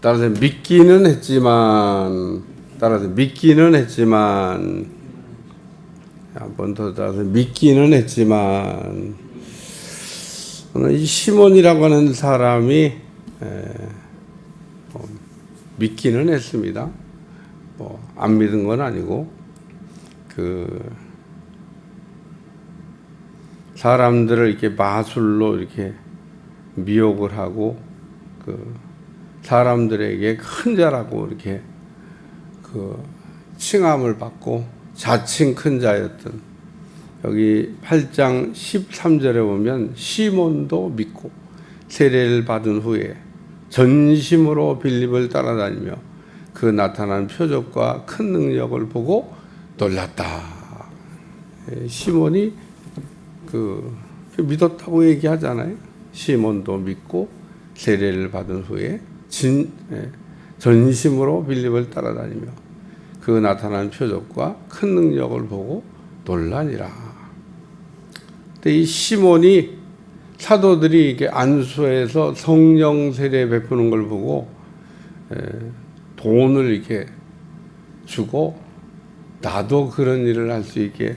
따라서 믿기는 했지만 따라서 믿기는 했지만 한 번 더 따라서 믿기는 했지만 이 시몬이라고 하는 사람이 에, 뭐 믿기는 했습니다. 뭐 안 믿은 건 아니고 그 사람들을 이렇게 마술로 이렇게 미혹을 하고 그 사람들에게 큰 자라고 이렇게 그 칭함을 받고 자칭 큰 자였던 여기 8장 13절에 보면 시몬도 믿고 세례를 받은 후에 전심으로 빌립을 따라다니며 그 나타난 표적과 큰 능력을 보고 놀랐다. 예, 시몬이 그 믿었다고 얘기하잖아요. 시몬도 믿고 세례를 받은 후에 진 예, 전심으로 빌립을 따라다니며 그 나타난 표적과 큰 능력을 보고 놀라니라. 근데 이 시몬이 사도들이 이게 안수해서 성령 세례 베푸는 걸 보고 에, 돈을 이렇게 주고 나도 그런 일을 할 수 있게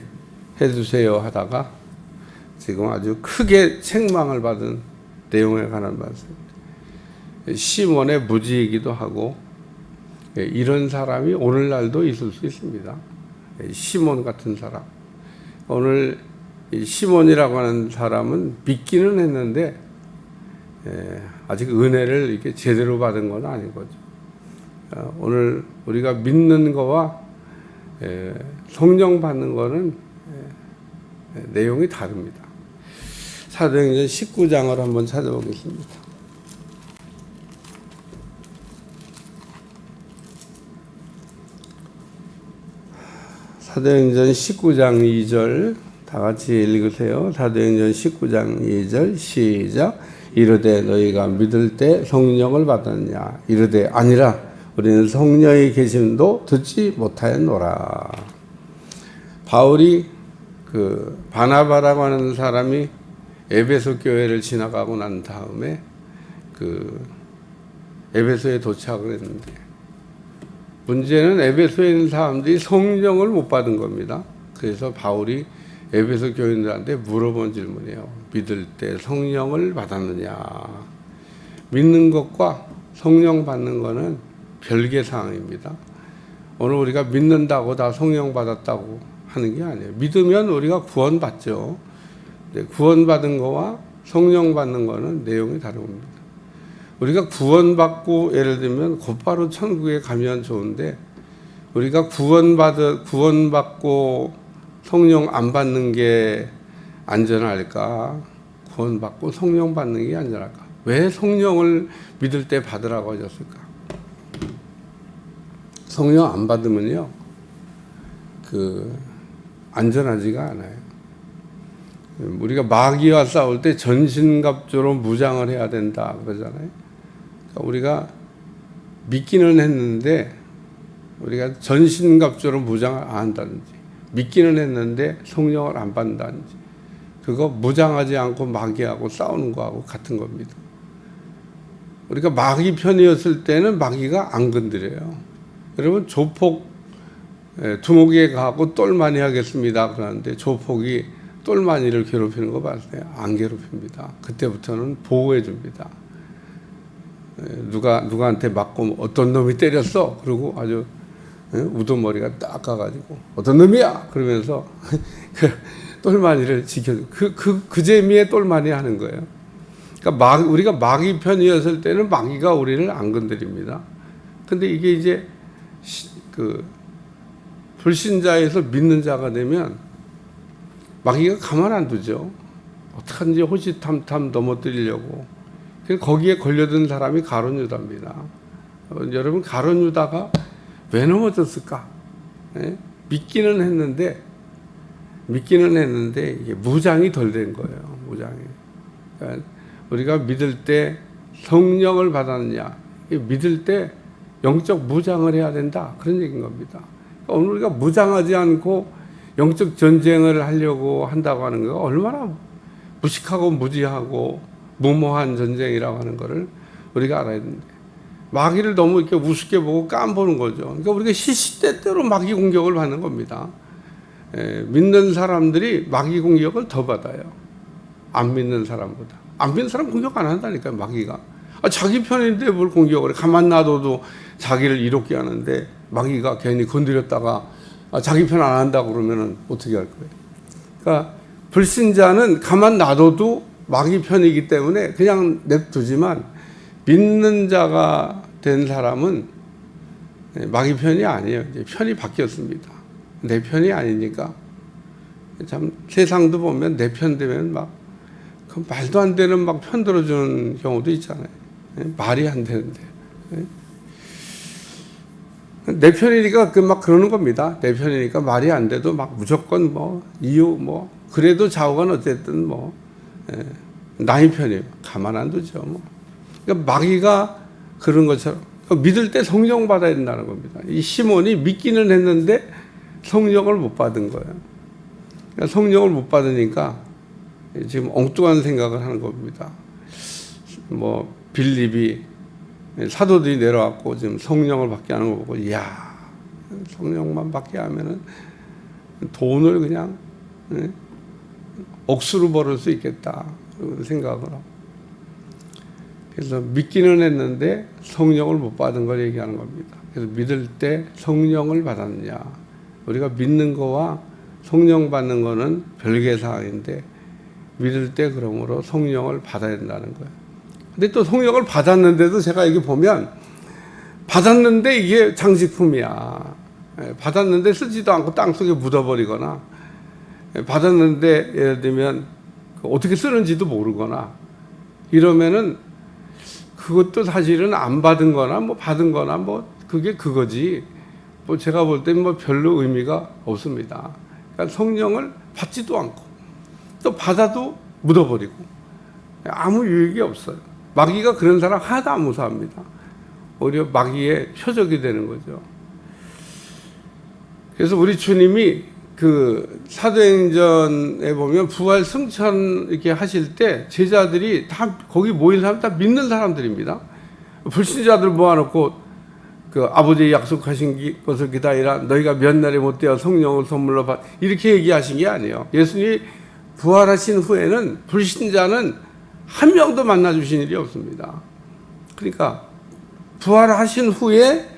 해주세요 하다가 지금 아주 크게 책망을 받은 내용에 관한 말씀. 시몬의 무지이기도 하고 예, 이런 사람이 오늘날도 있을 수 있습니다. 예, 시몬 같은 사람. 오늘 이 시몬이라고 하는 사람은 믿기는 했는데 예, 아직 은혜를 이렇게 제대로 받은 건 아닌 거죠. 어, 오늘 우리가 믿는 거와 예, 성령 받는 거는 내용이 다릅니다. 사도행전 19장을 한번 찾아보겠습니다. 사도행전 19장 2절 다 같이 읽으세요. 사도행전 19장 2절 시작. 이르되 너희가 믿을 때 성령을 받았냐? 이르되 아니라 우리는 성령의 계심도 듣지 못하였노라. 바울이 그 바나바라고 하는 사람이 에베소 교회를 지나가고 난 다음에 그 에베소에 도착을 했는데 문제는 에베소에 있는 사람들이 성령을 못 받은 겁니다. 그래서 바울이 에베소 교인들한테 물어본 질문이에요. 믿을 때 성령을 받았느냐? 믿는 것과 성령 받는 것은 별개 사항입니다. 오늘 우리가 믿는다고 다 성령 받았다고 하는 게 아니에요. 믿으면 우리가 구원받죠. 구원받은 거와 성령 받는 거는 내용이 다른 겁니다. 우리가 구원받고 예를 들면 곧바로 천국에 가면 좋은데 우리가 구원받 구원받고 성령 안 받는 게 안전할까? 구원받고 성령 받는 게 안전할까? 왜 성령을 믿을 때 받으라고 하셨을까? 성령 안 받으면요, 그 안전하지가 않아요. 우리가 마귀와 싸울 때 전신갑주로 무장을 해야 된다 그러잖아요. 그러니까 우리가 믿기는 했는데 우리가 전신갑주로 무장을 안 한다든지 믿기는 했는데 성령을 안 받는다든지 그거 무장하지 않고 마귀하고 싸우는 거하고 같은 겁니다. 우리가 마귀 편이었을 때는 마귀가 안 건드려요. 여러분 조폭 예, 두목에 가고 똘 많이 하겠습니다 그러는데 조폭이 똘마니를 괴롭히는 거 봤어요? 안 괴롭힙니다. 그때부터는 보호해 줍니다. 누가 누가한테 맞고 어떤 놈이 때렸어? 그리고 아주 우두머리가 딱 가가지고 어떤 놈이야? 그러면서 그 똘마니를 지켜 그 그 그 재미에 똘마니 하는 거예요. 그러니까 막 우리가 마귀 편이었을 때는 마귀가 우리를 안 건드립니다. 근데 이게 이제 그 불신자에서 믿는 자가 되면 마귀가 가만 안 두죠. 어떡하든지 호시탐탐 넘어뜨리려고. 거기에 걸려든 사람이 가론 유다입니다. 여러분 가론 유다가 왜 넘어졌을까? 네? 믿기는 했는데 믿기는 했는데 무장이 덜 된 거예요. 무장이. 그러니까 우리가 믿을 때 성령을 받았느냐? 믿을 때 영적 무장을 해야 된다. 그런 얘기인 겁니다. 그러니까 오늘 우리가 무장하지 않고 영적 전쟁을 하려고 한다고 하는 거 얼마나 무식하고 무지하고 무모한 전쟁이라고 하는 것을 우리가 알아야 되는데 마귀를 너무 이렇게 우습게 보고 깜보는 거죠. 그러니까 우리가 시시때때로 마귀 공격을 받는 겁니다. 예, 믿는 사람들이 마귀 공격을 더 받아요. 안 믿는 사람보다. 안 믿는 사람 공격 안 한다니까요, 마귀가. 아, 자기 편인데 뭘 공격을 해. 가만 놔둬도 자기를 이롭게 하는데 마귀가 괜히 건드렸다가 아, 자기 편 안 한다고 그러면은 어떻게 할 거예요? 그러니까 불신자는 가만 놔둬도 마귀 편이기 때문에 그냥 냅두지만 믿는 자가 된 사람은 예, 마귀 편이 아니에요. 편이 바뀌었습니다. 내 편이 아니니까 참 세상도 보면 내 편 되면 막 그 말도 안 되는 막 편 들어주는 경우도 있잖아요. 예, 말이 안 되는데 예. 내 편이니까 그 막 그러는 겁니다. 내 편이니까 말이 안 돼도 막 무조건 뭐 이유 뭐 그래도 좌우간 어쨌든 뭐 예, 나의 편이에요. 가만 안 두죠. 뭐. 그러니까 마귀가 그런 것처럼 믿을 때 성령 받아야 된다는 겁니다. 이 시몬이 믿기는 했는데 성령을 못 받은 거예요. 그러니까 성령을 못 받으니까 지금 엉뚱한 생각을 하는 겁니다. 뭐 빌립이 사도들이 내려왔고 지금 성령을 받게 하는 거 보고 이야 성령만 받게 하면은 돈을 그냥 예? 억수로 벌을 수 있겠다 그런 하고 그래서 믿기는 했는데 성령을 못 받은 걸 얘기하는 겁니다. 그래서 믿을 때 성령을 받았느냐 우리가 믿는 거와 성령 받는 거는 별개의 사항인데 믿을 때 그러므로 성령을 받아야 된다는 거예요. 근데 또 성령을 받았는데도 제가 여기 보면 받았는데 이게 장식품이야. 예, 받았는데 쓰지도 않고 땅 속에 묻어버리거나 예, 받았는데 예를 들면 그 어떻게 쓰는지도 모르거나 이러면은 그것도 사실은 안 받은 거나 뭐 받은 거나 뭐 그게 그거지. 뭐 제가 볼 땐 뭐 별로 의미가 없습니다. 그러니까 성령을 받지도 않고 또 받아도 묻어버리고 아무 유익이 없어요. 마귀가 그런 사람 하나도 안 무서워합니다. 오히려 마귀의 표적이 되는 거죠. 그래서 우리 주님이 그 사도행전에 보면 부활 승천 이렇게 하실 때 제자들이 다 거기 모인 사람 다 믿는 사람들입니다. 불신자들 모아놓고 그 아버지 약속하신 기- 것을 기다리라 너희가 몇 날에 못 되어 성령을 선물로 받 이렇게 얘기하신 게 아니에요. 예수님이 부활하신 후에는 불신자는 한 명도 만나 주신 일이 없습니다. 그러니까 부활하신 후에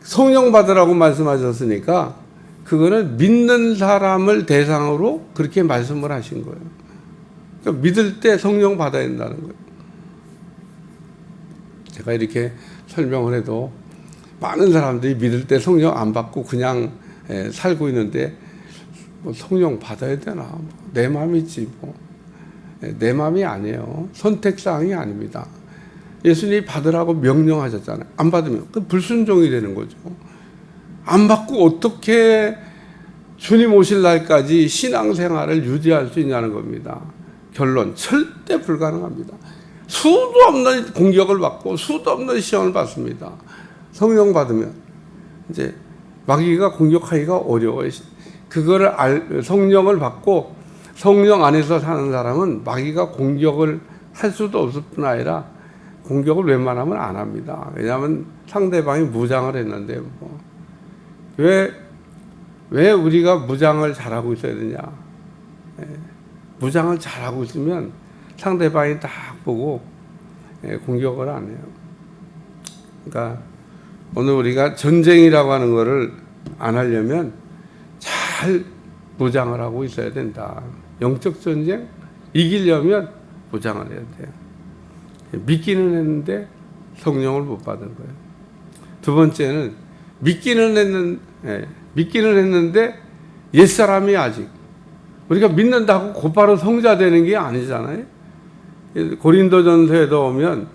성령 받으라고 말씀하셨으니까 그거는 믿는 사람을 대상으로 그렇게 말씀을 하신 거예요. 그러니까 믿을 때 성령 받아야 된다는 거예요. 제가 이렇게 설명을 해도 많은 사람들이 믿을 때 성령 안 받고 그냥 에, 살고 있는데 뭐 성령 받아야 되나? 뭐내 마음이지 뭐. 에, 내 마음이 아니에요. 선택 사항이 아닙니다. 예수님이 받으라고 명령하셨잖아요. 안 받으면 그 불순종이 되는 거죠. 안 받고 어떻게 주님 오실 날까지 신앙생활을 유지할 수 있냐는 겁니다. 결론 절대 불가능합니다. 수도 없는 공격을 받고 수도 없는 시험을 받습니다. 성령 받으면 이제 마귀가 공격하기가 어려워요. 그거를 알, 성령을 받고 성령 안에서 사는 사람은 마귀가 공격을 할 수도 없을 뿐 아니라 공격을 웬만하면 안 합니다. 왜냐하면 상대방이 무장을 했는데 뭐. 왜, 왜 우리가 무장을 잘하고 있어야 되냐. 예, 무장을 잘하고 있으면 상대방이 딱 보고 예, 공격을 안 해요. 그러니까 오늘 우리가 전쟁이라고 하는 거를 안 하려면 잘 무장을 하고 있어야 된다. 영적 전쟁 이기려면 무장을 해야 돼요. 믿기는 했는데 성령을 못 받은 거예요. 두 번째는 믿기는 했는 예, 믿기는 했는데 옛 사람이 아직 우리가 믿는다고 곧바로 성자 되는 게 아니잖아요. 고린도전서에도 오면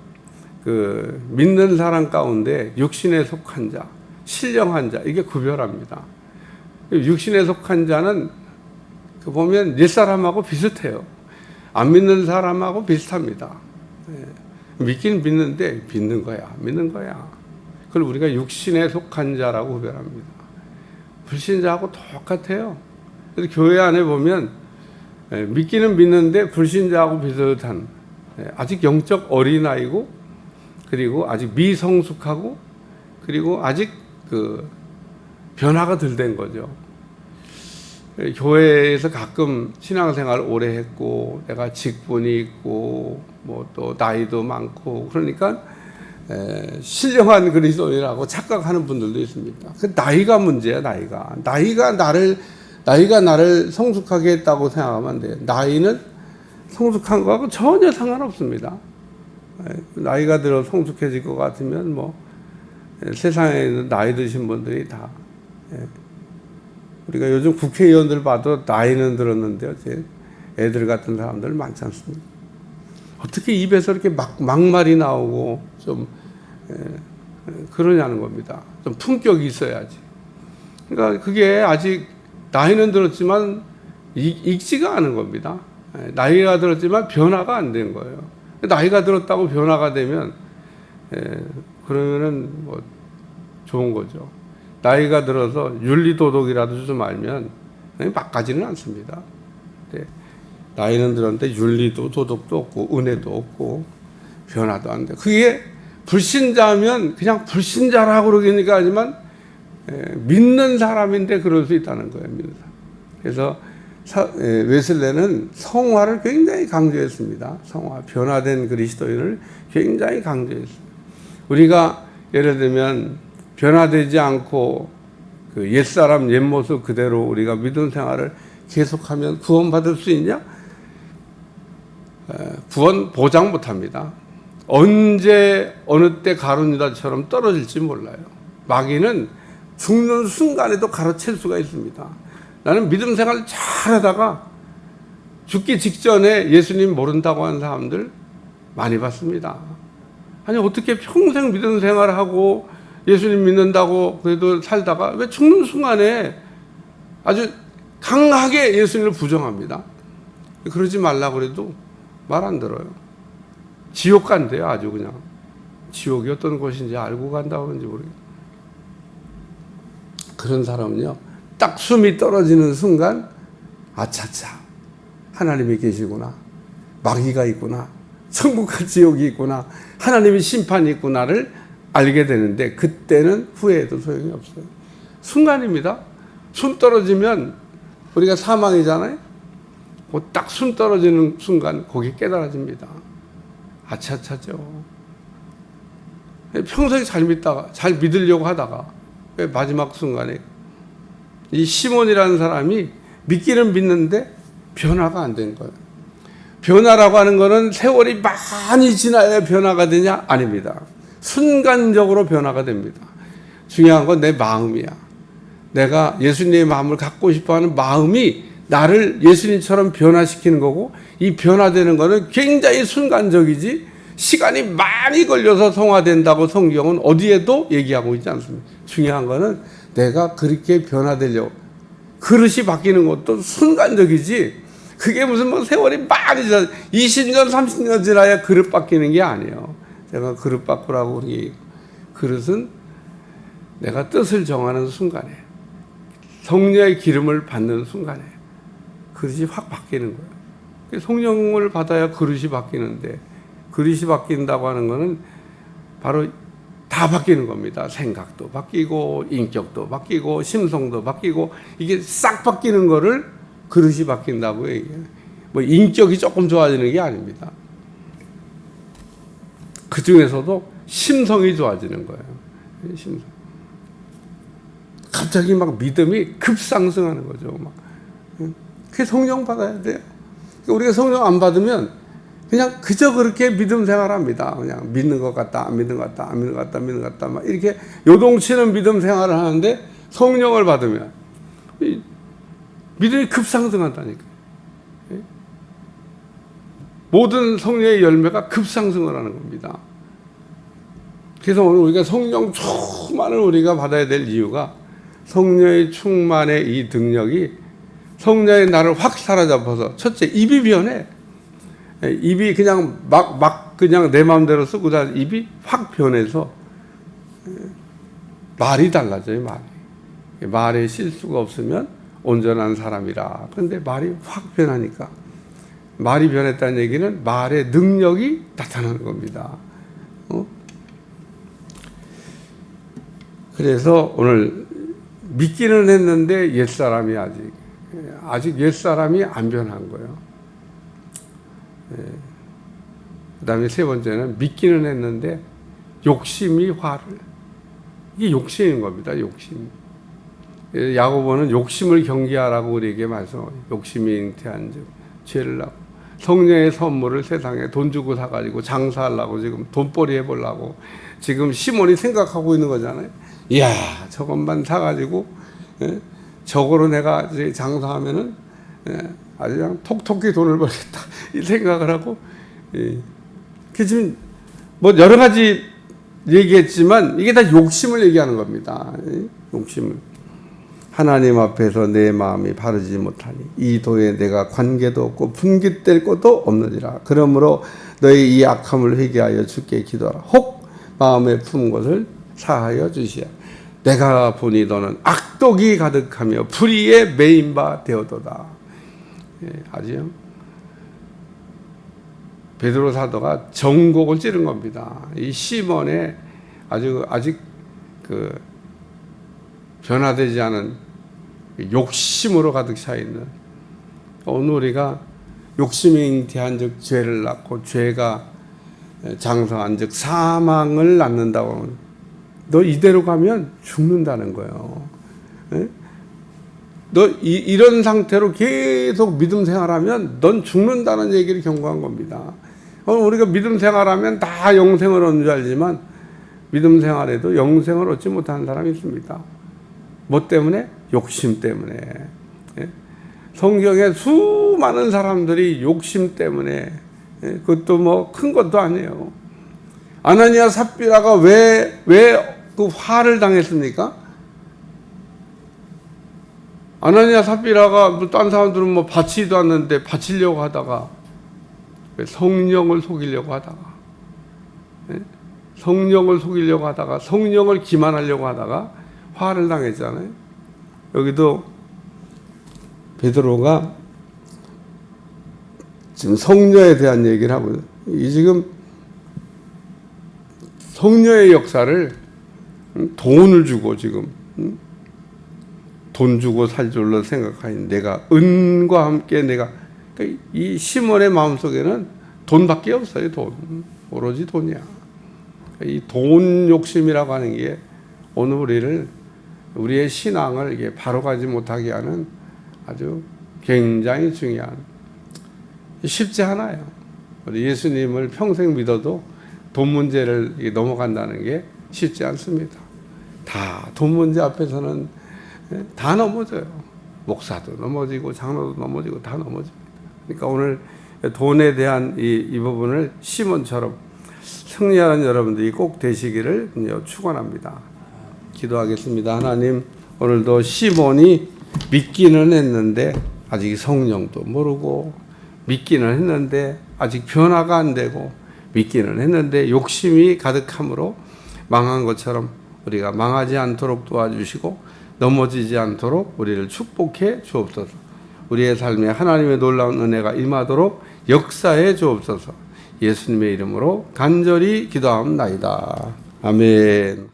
그 믿는 사람 가운데 육신에 속한 자, 신령한 자 이게 구별합니다. 육신에 속한 자는 그 보면 옛 사람하고 비슷해요. 안 믿는 사람하고 비슷합니다. 예. 믿긴 믿는데 믿는 거야, 믿는 거야. 그걸 우리가 육신에 속한 자라고 구별합니다. 불신자하고 똑같아요. 그래서 교회 안에 보면 예, 믿기는 믿는데 불신자하고 비슷한 예, 아직 영적 어린아이고 그리고 아직 미성숙하고 그리고 아직 그 변화가 덜 된 거죠. 교회에서 가끔 신앙생활 오래 했고 내가 직분이 있고 뭐 또 나이도 많고 그러니까 에, 신령한 그리스도인이라고 착각하는 분들도 있습니다. 그 나이가 문제야 나이가 나이가 나를 나이가 나를 성숙하게 했다고 생각하면 안 돼요. 나이는 성숙한 거하고 전혀 상관없습니다. 에, 나이가 들어 성숙해질 것 같으면 뭐 에, 세상에 있는 나이 드신 분들이 다 에, 우리가 요즘 국회의원들 봐도 나이는 들었는데요. 제 애들 같은 사람들 많지 않습니까? 어떻게 입에서 이렇게 막, 막말이 나오고 좀 에, 그러냐는 겁니다. 좀 품격이 있어야지. 그러니까 그게 아직 나이는 들었지만 익, 익지가 않은 겁니다. 에, 나이가 들었지만 변화가 안 된 거예요. 나이가 들었다고 변화가 되면 에, 그러면은 뭐 좋은 거죠. 나이가 들어서 윤리 도덕이라도 좀 알면 막 가지는 않습니다. 네. 나이는 들었는데 윤리도 도덕도 없고 은혜도 없고 변화도 안 돼. 그게 불신자면 그냥 불신자라고 그러기니까 하지만 에, 믿는 사람인데 그럴 수 있다는 거예요. 믿는. 그래서 사, 에, 웨슬레는 성화를 굉장히 강조했습니다. 성화, 변화된 그리스도인을 굉장히 강조했습니다. 우리가 예를 들면 변화되지 않고 그 옛사람 옛모습 그대로 우리가 믿음 생활을 계속하면 구원받을 수 있냐? 구원 보장 못합니다. 언제 어느 때 가룟유다처럼 떨어질지 몰라요. 마귀는 죽는 순간에도 가로챌 수가 있습니다. 나는 믿음 생활 잘하다가 죽기 직전에 예수님 모른다고 하는 사람들 많이 봤습니다. 아니 어떻게 평생 믿음 생활을 하고 예수님 믿는다고 그래도 살다가 왜 죽는 순간에 아주 강하게 예수님을 부정합니다. 그러지 말라 그래도 말 안 들어요. 지옥 간대요, 아주 그냥. 지옥이 어떤 곳인지 알고 간다고 하는지 모르겠어요. 그런 사람은요, 딱 숨이 떨어지는 순간, 아차차, 하나님이 계시구나. 마귀가 있구나. 천국과 지옥이 있구나. 하나님의 심판이 있구나를 알게 되는데, 그때는 후회해도 소용이 없어요. 순간입니다. 숨 떨어지면 우리가 사망이잖아요. 딱 숨 떨어지는 순간 거기 깨달아집니다. 아차차죠. 평소에 잘 믿다가 잘 믿으려고 하다가 마지막 순간에 이 시몬이라는 사람이 믿기는 믿는데 변화가 안 된 거예요. 변화라고 하는 것은 세월이 많이 지나야 변화가 되냐? 아닙니다. 순간적으로 변화가 됩니다. 중요한 건 내 마음이야. 내가 예수님의 마음을 갖고 싶어 하는 마음이 나를 예수님처럼 변화시키는 거고 이 변화되는 거는 굉장히 순간적이지 시간이 많이 걸려서 성화된다고 성경은 어디에도 얘기하고 있지 않습니다. 중요한 거는 내가 그렇게 변화되려고 그릇이 바뀌는 것도 순간적이지 그게 무슨 뭐 세월이 많이 지나 20년 30년 지나야 그릇 바뀌는 게 아니에요. 제가 그릇 바꾸라고 그러기 그릇은 내가 뜻을 정하는 순간에 성령의 기름을 받는 순간에 그릇이 확 바뀌는 거예요. 성령을 받아야 그릇이 바뀌는데 그릇이 바뀐다고 하는 것은 바로 다 바뀌는 겁니다. 생각도 바뀌고 인격도 바뀌고 심성도 바뀌고 이게 싹 바뀌는 거를 그릇이 바뀐다고 얘기해요. 뭐 인격이 조금 좋아지는 게 아닙니다. 그 중에서도 심성이 좋아지는 거예요. 심성. 갑자기 막 믿음이 급상승하는 거죠. 막. 그 성령 받아야 돼요. 우리가 성령 안 받으면 그냥 그저 그렇게 믿음 생활합니다. 그냥 믿는 것 같다, 안 믿는 것 같다, 안 믿는 것 같다, 믿는 것 같다, 막 이렇게 요동치는 믿음 생활을 하는데 성령을 받으면 믿음이 급상승한다니까. 모든 성령의 열매가 급상승을 하는 겁니다. 그래서 오늘 우리가 성령 충만을 우리가 받아야 될 이유가 성령의 충만의 이 능력이 성령의 나를 확 사로잡아서 첫째 입이 변해. 입이 그냥 막, 막 그냥 내 마음대로 쓰고 다 입이 확 변해서 말이 달라져요, 말이. 말에 실수가 없으면 온전한 사람이라. 그런데 말이 확 변하니까 말이 변했다는 얘기는 말의 능력이 나타나는 겁니다. 어? 그래서 오늘 믿기는 했는데 옛사람이 아직 아직 옛 사람이 안 변한 거예요. 그 다음에 세 번째는 믿기는 했는데 욕심이 화를 이게 욕심인 겁니다. 욕심. 예, 야고보는 욕심을 경계하라고 우리에게 말씀. 욕심이 잉태한 즉 죄를 낳고 성령의 선물을 세상에 돈 주고 사가지고 장사하려고 지금 돈벌이 해보려고 지금 시몬이 생각하고 있는 거잖아요. 이야 저것만 사가지고 예, 저거로 내가 이제 장사하면은 예, 아주 그냥 톡톡히 돈을 벌겠다 이 생각을 하고 예. 그 지금 뭐 여러 가지 얘기했지만 이게 다 욕심을 얘기하는 겁니다. 예, 욕심을. 하나님 앞에서 내 마음이 바르지 못하니 이 도에 내가 관계도 없고 분깃될 것도 없느니라. 그러므로 너희 이 악함을 회개하여 주께 기도하라. 혹 마음에 품은 것을 사하여 주시야. 내가 보니 너는 악독이 가득하며 불의에 매인 바 되어도다. 예, 아지요? 베드로 사도가 정곡을 찌른 겁니다. 이 시몬의 아주 아직 그 변화되지 않은 욕심으로 가득 차 있는 오늘 우리가 욕심이 잉태한즉 죄를 낳고 죄가 장성한즉 사망을 낳는다고 너 이대로 가면 죽는다는 거예요. 예? 너 이, 이런 상태로 계속 믿음 생활하면 넌 죽는다는 얘기를 경고한 겁니다. 오늘 우리가 믿음 생활하면 다 영생을 얻는 줄 알지만 믿음 생활에도 영생을 얻지 못하는 사람이 있습니다. 뭐 때문에? 욕심 때문에. 예? 성경에 수많은 사람들이 욕심 때문에 예? 그것도 뭐 큰 것도 아니에요. 아나니아 삽비라가 왜 왜 그 화를 당했습니까? 아나니아 삽비라가 뭐딴 사람들은 뭐 바치지도 않는데 바치려고 하다가 왜 성령을 속이려고 하다가 예? 성령을 속이려고 하다가 성령을 기만하려고 하다가 화를 당했잖아요. 여기도 베드로가 지금 성녀에 대한 얘기를 하고 이 지금 성녀의 역사를 음, 돈을 주고 지금 음, 돈 주고 살 줄로 생각하니 내가 은과 함께 내가 그러니까 이 시몬의 마음속에는 돈밖에 없어요 돈 오로지 돈이야 이 돈 욕심이라고 하는 게 오늘 우리를 우리의 신앙을 이게 바로 가지 못하게 하는 아주 굉장히 중요한 쉽지 않아요. 우리 예수님을 평생 믿어도 돈 문제를 넘어간다는 게 쉽지 않습니다. 다 돈 문제 앞에서는 예, 다 넘어져요. 목사도 넘어지고 장로도 넘어지고 다 넘어집니다. 그러니까 오늘 돈에 대한 이, 이 부분을 시몬처럼 승리하는 여러분들이 꼭 되시기를 축원합니다. 기도하겠습니다. 하나님 오늘도 시몬이 믿기는 했는데 아직 성령도 모르고 믿기는 했는데 아직 변화가 안 되고 믿기는 했는데 욕심이 가득함으로 망한 것처럼 우리가 망하지 않도록 도와주시고 넘어지지 않도록 우리를 축복해 주옵소서. 우리의 삶에 하나님의 놀라운 은혜가 임하도록 역사해 주옵소서. 예수님의 이름으로 간절히 기도하옵나이다. 아멘.